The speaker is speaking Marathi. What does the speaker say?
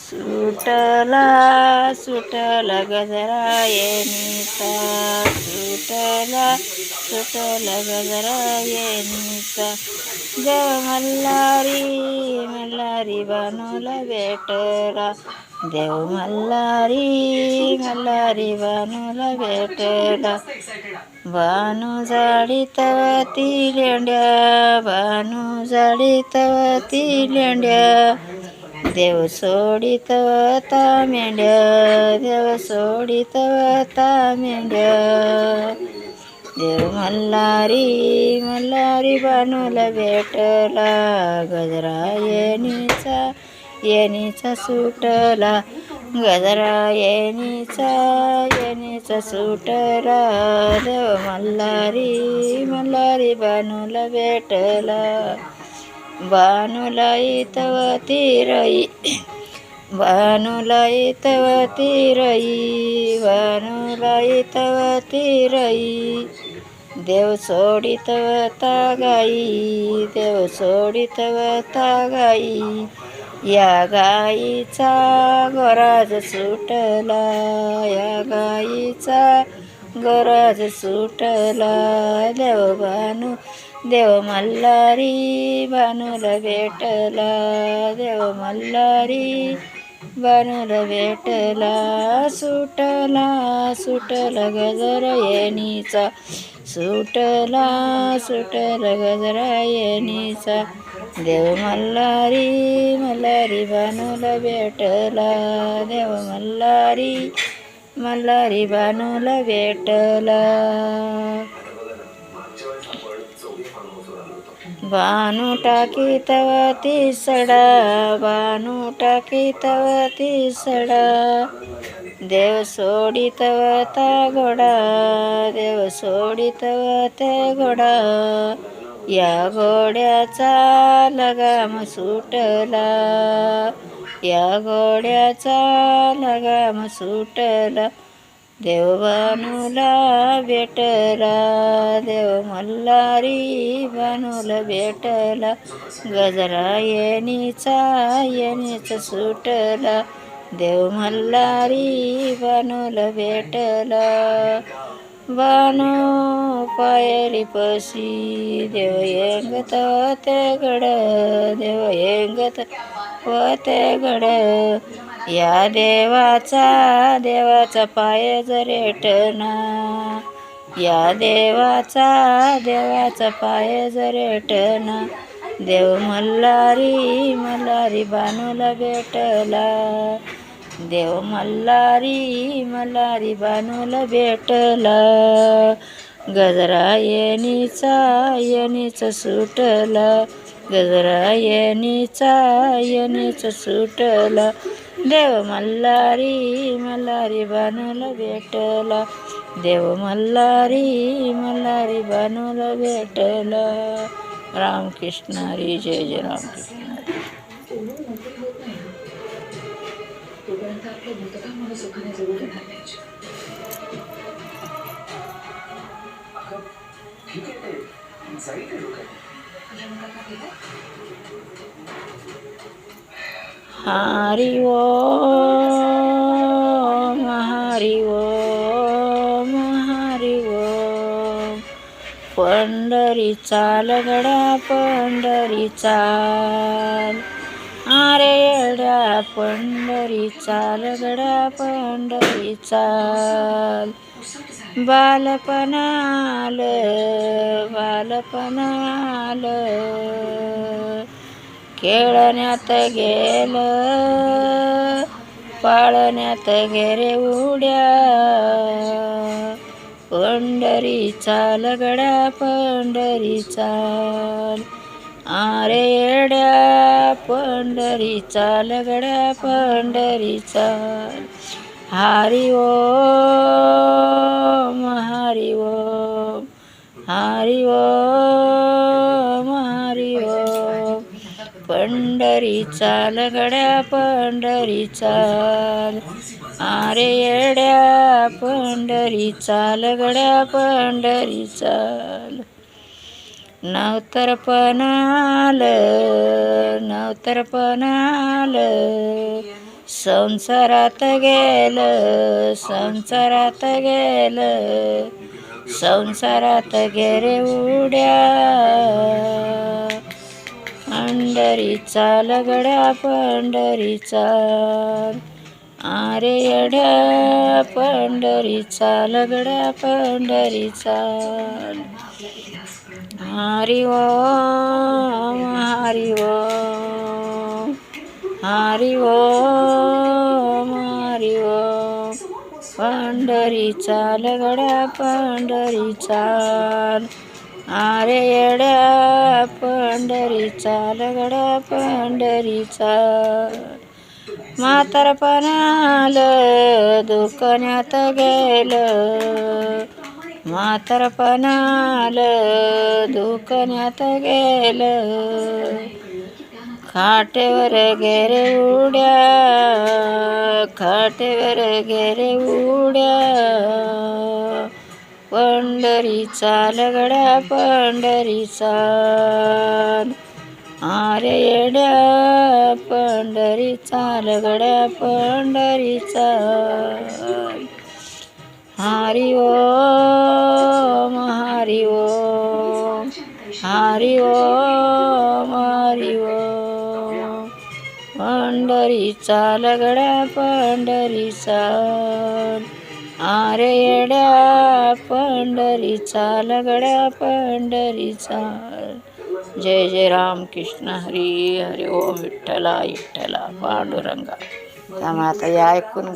सुटला सुटला गजरा येनीचा सुटला सुटला गजरा येनीचा देव मल्हारी मल्हारी बानूला भेटला देव मल्हारी मल्हारी बानूला भेटला बानू जाडीतवती लेंड्या बानू जाडीतवती लेंड्या. देव सोडितवता मेंढ्या देव सोडितवता मेंढ्या देव मल्हारी मल्हारी बानूला भेटला गजरा येणीचा येणीचा सुटला. गजरा येणीचा येणीचा सुटला. देव मल्हारी मल्हारी बानूला भेटला. बानूला इतवती रई बानूला इतवती रई बानूला तव तिरई। देव सोडितवता गाई देव सोडितवता गाई या गाईचा गराज सुटला या गाईचा गराज सुटला देव बानू देव मल्हारी बानूला भेटला देव मल्हारी बानूला भेटला सुटला सुटला गजर येणीचा सुटला सुटला गजर येणीचा. देव मल्हारी मल्हारी बानूला भेटला देव मल्हारी मल्हारी बानूला भेटला. बानू टाकी तवती सडा बानू टाकी तवती सडा। देव सोडी सोडितवता घोडा देव सोडितवते घोडा। या घोड्याचा लगाम सुटला या घोड्याचा लगाम सुटला। देव बानूला भेटला देव मल्हारी बानूला भेटला गजरा येणीचा येणीचा सुटला देव मल्हारी बानूला भेटला. बानो पायरी पशी देव येंगत ते गड देव येंगत दाखवत ते गड. या देवाचा देवाचा पाय जरेटना या देवाचा देवाचा पाय जरेटना देव मल्हारी मल्हारी बानूला भेटला. देव मल्हारी मल्हारी बानूला भेटला. गजरा येणीचा येणीचा सुटला. गजरा येणीचा येणीचा सुटला. देव मल्हारी मल्हारी बानूला भेटला. देव मल्हारी मल्हारी बानूला भेटला. रामकृष्ण हरी जय जय रामकृष्ण ते जाईल ते डोक्यात. हरि ओम हरि ओम हरि ओम. पंढरी चाल गड्या अरे येड्या पंढरीचा लगडा पंढरीचा बालपणाल बालपणाल. खेळण्यात गेलं पाळण्यात गेरे उड्या. पंढरीचा लगड्या पंढरीचा आरे चाल येड्या. पंढरीचा लगड्या पंढरीचा हरि ओम हरि ओम हरि ओम हरि ओम। पंढरी चाल गड्या पंढरी अरे येड्या पंढरीचा चाल गड्या पंढरी नवतर पण आलं नवतर पण आलं संसारात गेलं संसारात गेलं संसारात गेरे उड्या. पंढरीचा लगडा पंढरीचा आरे येड्या पंढरीचा लगडा पंढरीचा. हरि ओम हरि ओम. हरि ओम हरि ओम गड्या पंढरी चाल. आरे येड्या पंढरीचा लगड्या पंढरीचा म्हातारपण आलं दुकानात गेलं. म्हातारपण आलं दुकानात गेलं. खाटेवर गेरे उड्या खाटेवर गेरे उड्या. पंढरीचा लगड्या पंढरीचा आरे येड्या पंढरीचा लगड्या पंढरीचा हरि ओम हरि ओम हरि ओम. पंढरीचा लगड्या पंढरीचा. आरे येड्या पंढरीचा लगड्या पंढरीचा. जय जय राम कृष्ण हरी हरि ओम विठ्ठला विठ्ठला पांडुरंगा. त्यामुळे आता या ऐकून